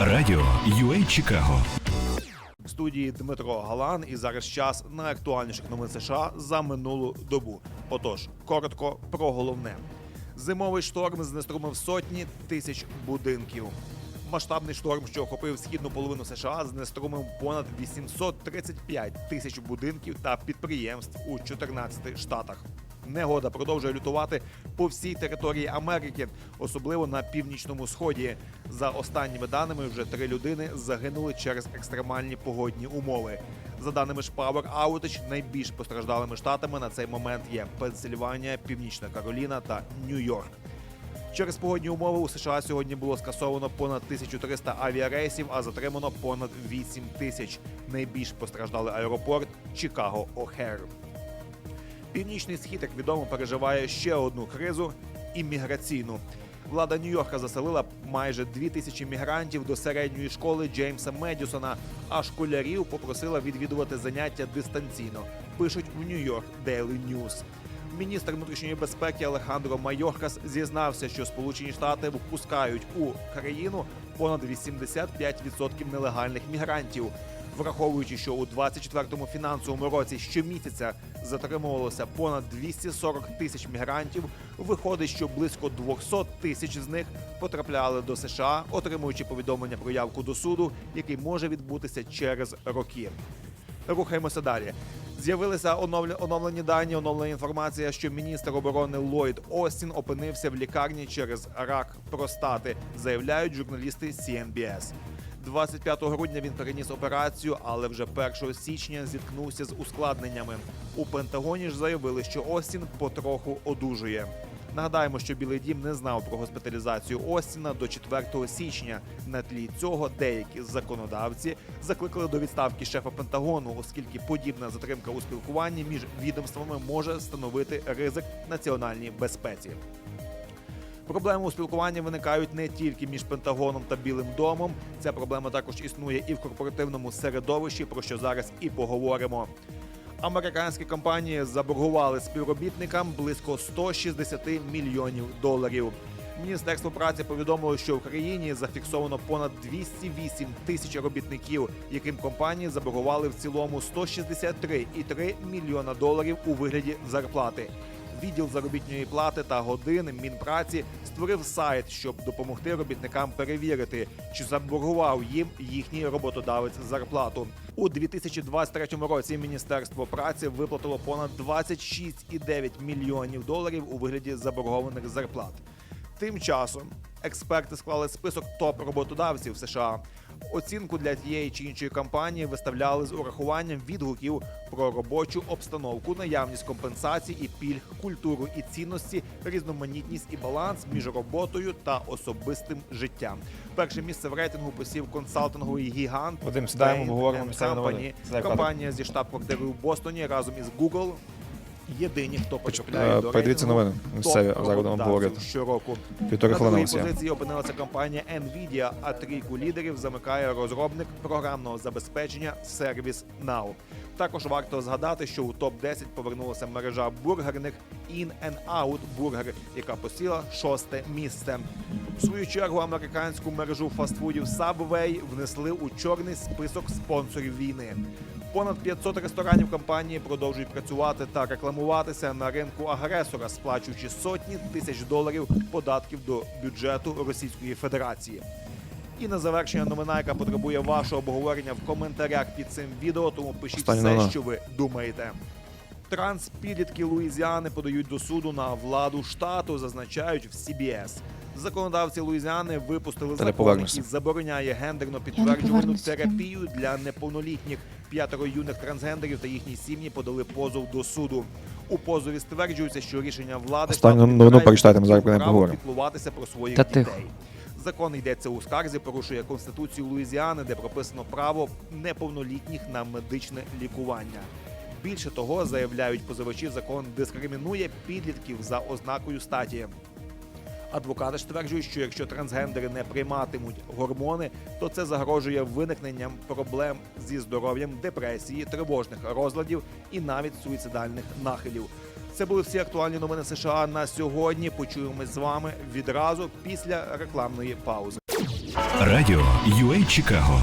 Радіо UA Чикаго. В студії Дмитро Галан, і зараз час найактуальніших новин США за минулу добу. Отож, коротко про головне: зимовий шторм знеструмив сотні тисяч будинків. Масштабний шторм, що охопив східну половину США, знеструмив понад 835 тисяч будинків та підприємств у 14 штатах. Негода продовжує лютувати по всій території Америки, особливо на північному сході. За останніми даними, вже три людини загинули через екстремальні погодні умови. За даними ж Power Outage, найбільш постраждалими штатами на цей момент є Пенсильванія, Північна Кароліна та Нью-Йорк. Через погодні умови у США сьогодні було скасовано понад 1300 авіарейсів, а затримано понад 8 тисяч. Найбільш постраждалий аеропорт Чикаго О'Хер. Північний схід, як відомо, переживає ще одну кризу імміграційну. Влада Нью-Йорка заселила майже дві тисячі мігрантів до середньої школи Джеймса Медісона, а школярів попросила відвідувати заняття дистанційно. Пишуть в Нью-Йорк Daily News. Міністр внутрішньої безпеки Алехандро Майоркас зізнався, що Сполучені Штати впускають у країну понад 85% нелегальних мігрантів. Враховуючи, що у 24-му фінансовому році щомісяця затримувалося понад 240 тисяч мігрантів, виходить, що близько 200 тисяч з них потрапляли до США, отримуючи повідомлення про явку до суду, який може відбутися через роки. Рухаємося далі. З'явилися оновле- оновлені дані, оновлена інформація, що міністр оборони Ллойд Остін опинився в лікарні через рак простати, заявляють журналісти CNBS. 25 грудня він переніс операцію, але вже 1 січня зіткнувся з ускладненнями. У Пентагоні ж заявили, що Остін потроху одужує. Нагадаємо, що Білий Дім не знав про госпіталізацію Остіна до 4 січня. На тлі цього деякі законодавці закликали до відставки шефа Пентагону, оскільки подібна затримка у спілкуванні між відомствами може становити ризик національній безпеці. Проблеми у спілкуванні виникають не тільки між Пентагоном та Білим домом. Ця проблема також існує і в корпоративному середовищі, про що зараз і поговоримо. Американські компанії заборгували співробітникам близько 160 мільйонів доларів. Міністерство праці повідомило, що в країні зафіксовано понад 208 тисяч робітників, яким компанії заборгували в цілому 163,3 мільйона доларів у вигляді зарплати. Відділ заробітної плати та годин Мінпраці створив сайт, щоб допомогти робітникам перевірити, чи заборгував їм їхній роботодавець зарплату. У 2023 році Міністерство праці виплатило понад 26,9 мільйонів доларів у вигляді заборгованих зарплат. Тим часом експерти склали список топ роботодавців США. Оцінку для тієї чи іншої компанії виставляли з урахуванням відгуків про робочу обстановку, наявність компенсацій і пільг, культуру і цінності, різноманітність і баланс між роботою та особистим життям. Перше місце в рейтингу посів консалтинговий гігант Вадим, сідаємо, обговоримо. Company. Компанія зі штаб-квартирою в Бостоні разом із Google. Єдині, хто Е, потрапляє до Передивіться новини. Місцеві зараз будемо говорити. щороку. Півтори На другій позиції опинилася компанія Nvidia, а трійку лідерів замикає розробник програмного забезпечення ServiceNow. Також варто згадати, що у топ 10 повернулася мережа бургерних In-N-Out Burger, яка посіла шосте місце. В свою чергу американську мережу фастфудів Subway внесли у чорний список спонсорів війни. Понад 500 ресторанів компанії продовжують працювати та рекламуватися на ринку агресора, сплачуючи сотні тисяч доларів податків до бюджету Російської Федерації. І на завершення новина, яка потребує вашого обговорення в коментарях під цим відео, тому пишіть Остання все, що ви думаєте. Транспідлітки Луїзіани подають до суду на владу штату, зазначають в CBS. Законодавці Луїзіани випустили закон, який забороняє гендерно підтверджувану терапію для неповнолітніх. П'ятеро юних трансгендерів та їхні сім'ї подали позов до суду. У позові стверджується, що рішення влади Останню новину зараз про поговоримо. піклуватися про своїх Та дітей. тихо. Закон йдеться у скарзі, порушує конституцію Луїзіани, де прописано право неповнолітніх на медичне лікування. Більше того, заявляють позивачі, закон дискримінує підлітків за ознакою статі. Адвокати стверджують, що якщо трансгендери не прийматимуть гормони, то це загрожує виникненням проблем зі здоров'ям, депресії, тривожних розладів і навіть суїцидальних нахилів. Це були всі актуальні новини США на сьогодні. Почуємось з вами відразу після рекламної паузи. Радіо UA Чикаго